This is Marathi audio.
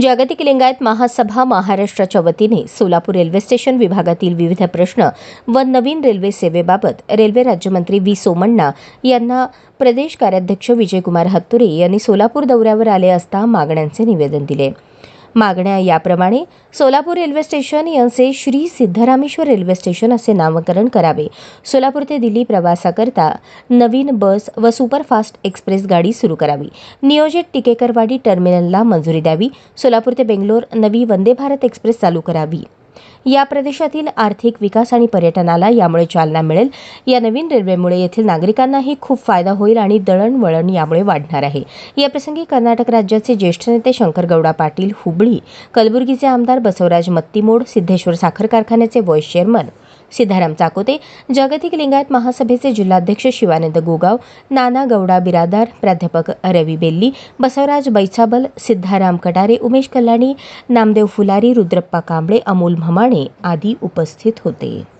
जागतिक लिंगायत महासभा महाराष्ट्राच्या वतीने सोलापूर रेल्वे स्टेशन विभागातील विविध प्रश्न व नवीन रेल्वे सेवेबाबत रेल्वे राज्यमंत्री व्ही. सोमण्णा यांना प्रदेश कार्याध्यक्ष विजयकुमार हत्तुरे यांनी सोलापूर दौऱ्यावर आले असता मागण्यांचे निवेदन दिले. मागण्या याप्रमाणे सोलापूर रेल्वे स्टेशन यांचे श्री सिद्धरामेश्वर रेल्वे स्टेशन असे नामकरण करावे. सोलापूर ते दिल्ली प्रवासाकरता नवीन बस व सुपरफास्ट एक्सप्रेस गाडी सुरू करावी. नियोजित टिकेकरवाडी टर्मिनलला मंजुरी द्यावी. सोलापूर ते बेंगलोर नवी वंदे भारत एक्सप्रेस चालू करावी. या प्रदेशातील आर्थिक विकास आणि पर्यटनाला यामुळे चालना मिळेल. या नवीन रेल्वेमुळे येथील नागरिकांनाही खूप फायदा होईल आणि दळणवळण यामुळे वाढणार आहे. याप्रसंगी कर्नाटक राज्याचे ज्येष्ठ नेते शंकरगौडा पाटील हुबळी कलबुर्गीचे आमदार बसवराज मत्तीमोड सिद्धेश्वर साखर कारखान्याचे व्हाईस चेअरमन सिद्धाराम चाकोते जागतिक लिंगायत महासभेचे जिल्हाध्यक्ष शिवानंद गोगाव नाना गौडा बिरादार प्राध्यापक रवी बेल्ली बसवराज बैचाबल सिद्धाराम कटारे उमेश कल्याणी नामदेव फुलारी रुद्रप्पा कांबळे अमोल म्हमाणे आदी उपस्थित होते.